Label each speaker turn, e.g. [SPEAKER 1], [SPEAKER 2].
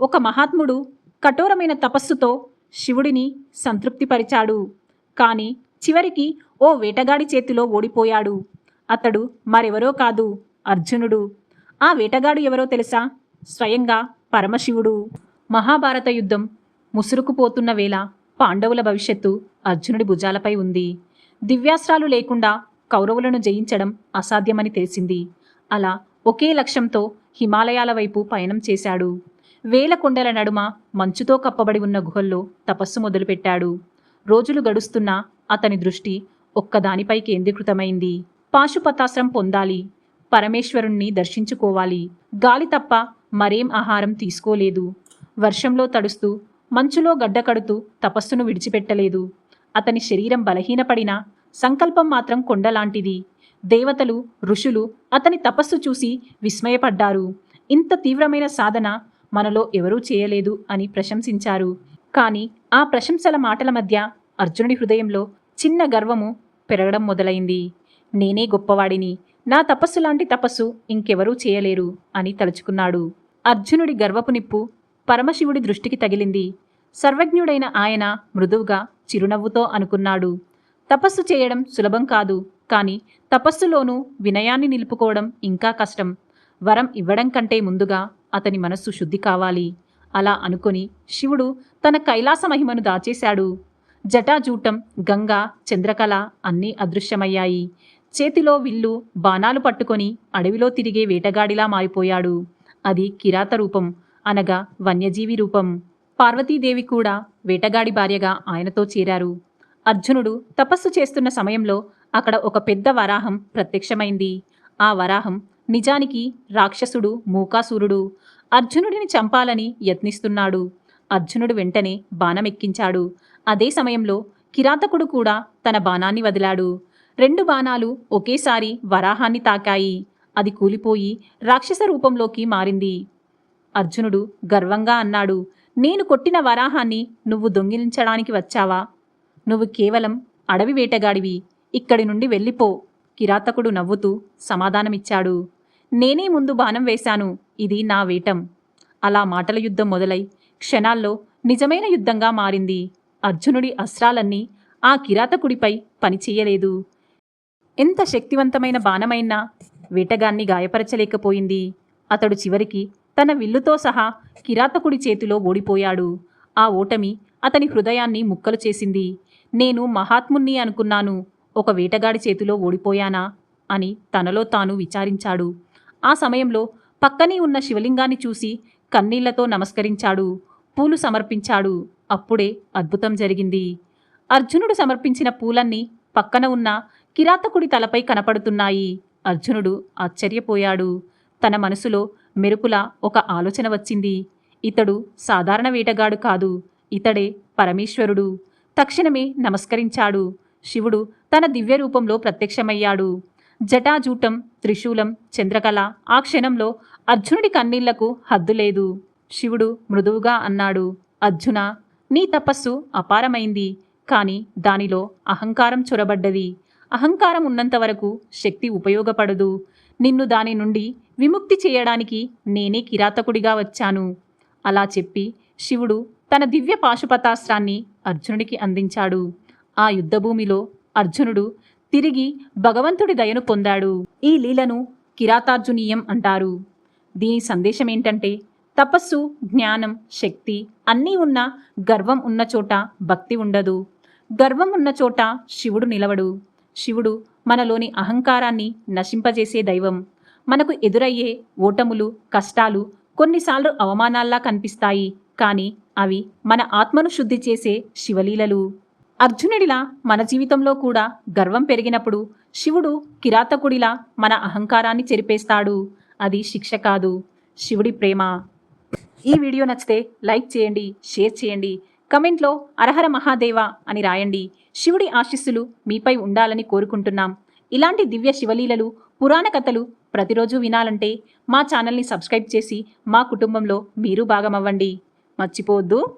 [SPEAKER 1] ఒక మహాత్ముడు కఠోరమైన తపస్సుతో శివుడిని సంతృప్తిపరిచాడు. కాని చివరికి ఓ వేటగాడి చేతిలో ఓడిపోయాడు. అతడు మరెవరో కాదు అర్జునుడు. ఆ వేటగాడు ఎవరో తెలుసా? స్వయంగా పరమశివుడు. మహాభారత యుద్ధం ముసురుకుపోతున్న వేళ పాండవుల భవిష్యత్తు అర్జునుడి భుజాలపై ఉంది. దివ్యాస్త్రాలు లేకుండా కౌరవులను జయించడం అసాధ్యమని తెలిసింది. అలా ఒకే లక్ష్యంతో హిమాలయాల వైపు పయనం చేశాడు. వేల కొండల నడుమ మంచుతో కప్పబడి ఉన్న గుహల్లో తపస్సు మొదలుపెట్టాడు. రోజులు గడుస్తున్నా అతని దృష్టి ఒక్కదానిపై కేంద్రీకృతమైంది. పాశుపతాశ్రం పొందాలి పరమేశ్వరుణ్ణి దర్శించుకోవాలి. గాలి తప్ప మరేం ఆహారం తీసుకోలేదు. వర్షంలో తడుస్తూ మంచులో గడ్డకడుతూ తపస్సును విడిచిపెట్టలేదు. అతని శరీరం బలహీనపడినా సంకల్పం మాత్రం కొండలాంటిది. దేవతలు ఋషులు అతని తపస్సు చూసి విస్మయపడ్డారు. ఇంత తీవ్రమైన సాధన మనలో ఎవరూ చేయలేదు అని ప్రశంసించారు. కానీ ఆ ప్రశంసల మాటల మధ్య అర్జునుడి హృదయంలో చిన్న గర్వము పెరగడం మొదలైంది. నేనే గొప్పవాడిని. నా తపస్సు లాంటి తపస్సు ఇంకెవరూ చేయలేరు అని తలుచుకున్నాడు. అర్జునుడి గర్వపు నిప్పు పరమశివుడి దృష్టికి తగిలింది. సర్వజ్ఞుడైన ఆయన మృదువుగా చిరునవ్వుతో అనుకున్నాడు. తపస్సు చేయడం సులభం కాదు. కానీ తపస్సులోనూ వినయాన్ని నిలుపుకోవడం ఇంకా కష్టం. వరం ఇవ్వడం కంటే ముందుగా అతని మనస్సు శుద్ధి కావాలి. అలా అనుకొని శివుడు తన కైలాస మహిమను దాచేశాడు. జటాజూటం గంగా చంద్రకళ అన్నీ అదృశ్యమయ్యాయి. చేతిలో విల్లు బాణాలు పట్టుకొని అడవిలో తిరిగే వేటగాడిలా మారిపోయాడు. అది కిరాత రూపం అనగా వన్యజీవి రూపం. పార్వతీదేవి కూడా వేటగాడి భార్యగా ఆయనతో చేరారు. అర్జునుడు తపస్సు చేస్తున్న సమయంలో అక్కడ ఒక పెద్ద వరాహం ప్రత్యక్షమైంది. ఆ వరాహం నిజానికి రాక్షసుడు మూకాసురుడు అర్జునుడిని చంపాలని యత్నిస్తున్నాడు. అర్జునుడు వెంటనే బాణమెక్కించాడు. అదే సమయంలో కిరాతకుడు కూడా తన బాణాన్ని వదిలాడు. రెండు బాణాలు ఒకేసారి వరాహాన్ని తాకాయి. అది కూలిపోయి రాక్షస రూపంలోకి మారింది. అర్జునుడు గర్వంగా అన్నాడు నేను కొట్టిన వరాహాన్ని నువ్వు దొంగిలించడానికి వచ్చావా? నువ్వు కేవలం అడవి వేటగాడివి. ఇక్కడి నుండి వెళ్ళిపో. కిరాతకుడు నవ్వుతూ సమాధానమిచ్చాడు. నేనే ముందు బాణం వేశాను ఇది నా వేటం. అలా మాటల యుద్ధం మొదలై క్షణాల్లో నిజమైన యుద్ధంగా మారింది. అర్జునుడి అస్త్రాలన్నీ ఆ కిరాతకుడిపై పనిచేయలేదు ఎంత శక్తివంతమైన బాణమైనా వేటగాన్ని గాయపరచలేకపోయింది. అతడు చివరికి తన విల్లుతో సహా కిరాతకుడి చేతిలో ఓడిపోయాడు. ఆ ఓటమి అతని హృదయాన్ని ముక్కలు చేసింది. నేను మహాత్ముణ్ణి అనుకున్నాను ఒక వేటగాడి చేతిలో ఓడిపోయానా అని తనలో తాను విచారించాడు. ఆ సమయంలో పక్కనే ఉన్న శివలింగాన్ని చూసి కన్నీళ్ళతో నమస్కరించాడు. పూలు సమర్పించాడు. అప్పుడే అద్భుతం జరిగింది. అర్జునుడు సమర్పించిన పూలన్నీ పక్కన ఉన్న కిరాతకుడి తలపై కనపడుతున్నాయి. అర్జునుడు ఆశ్చర్యపోయాడు. తన మనసులో మెరుపుల ఒక ఆలోచన వచ్చింది. ఇతడు సాధారణ వేటగాడు కాదు. ఇతడే పరమేశ్వరుడు. తక్షణమే నమస్కరించాడు. శివుడు తన దివ్య రూపంలో ప్రత్యక్షమయ్యాడు. జటాజూటం త్రిశూలం చంద్రకళ ఆ క్షణంలో అర్జునుడి కన్నీళ్ళకు హద్దులేదు శివుడు మృదువుగా అన్నాడు అర్జున నీ తపస్సు అపారమైంది. కాని దానిలో అహంకారం చొరబడ్డది. అహంకారం ఉన్నంత వరకు శక్తి ఉపయోగపడదు. నిన్ను దాని నుండి విముక్తి చేయడానికి నేనే కిరాతకుడిగా వచ్చాను అలా చెప్పి శివుడు తన దివ్య పాశుపతాస్త్రాన్ని అర్జునుడికి అందించాడు. ఆ యుద్ధభూమిలో అర్జునుడు తిరిగి భగవంతుడి దయను పొందాడు. ఈ లీలను కిరాతార్జునీయం అంటారు. దీని సందేశం ఏంటంటే తపస్సు జ్ఞానం శక్తి అన్నీ ఉన్న గర్వం ఉన్న చోట భక్తి ఉండదు. గర్వం ఉన్న చోట శివుడు నిలవడు. శివుడు మనలోని అహంకారాన్ని నశింపజేసే దైవం. మనకు ఎదురయ్యే ఓటములు కష్టాలు కొన్నిసార్లు అవమానాల్లా కనిపిస్తాయి కానీ అవి మన ఆత్మను శుద్ధి చేసే శివలీలలు. అర్జునుడిలా మన జీవితంలో కూడా గర్వం పెరిగినప్పుడు శివుడు కిరాతకుడిలా మన అహంకారాన్ని చెరిపేస్తాడు. అది శిక్ష కాదు. శివుడి ప్రేమ. ఈ వీడియో నచ్చితే లైక్ చేయండి షేర్ చేయండి కమెంట్లో అరహర మహాదేవ అని రాయండి. శివుడి ఆశీస్సులు మీపై ఉండాలని కోరుకుంటున్నాం. ఇలాంటి దివ్య శివలీలలు పురాణ కథలు ప్రతిరోజు వినాలంటే మా ఛానల్ని సబ్స్క్రైబ్ చేసి మా కుటుంబంలో మీరు భాగమవ్వండి. మర్చిపోవద్దు.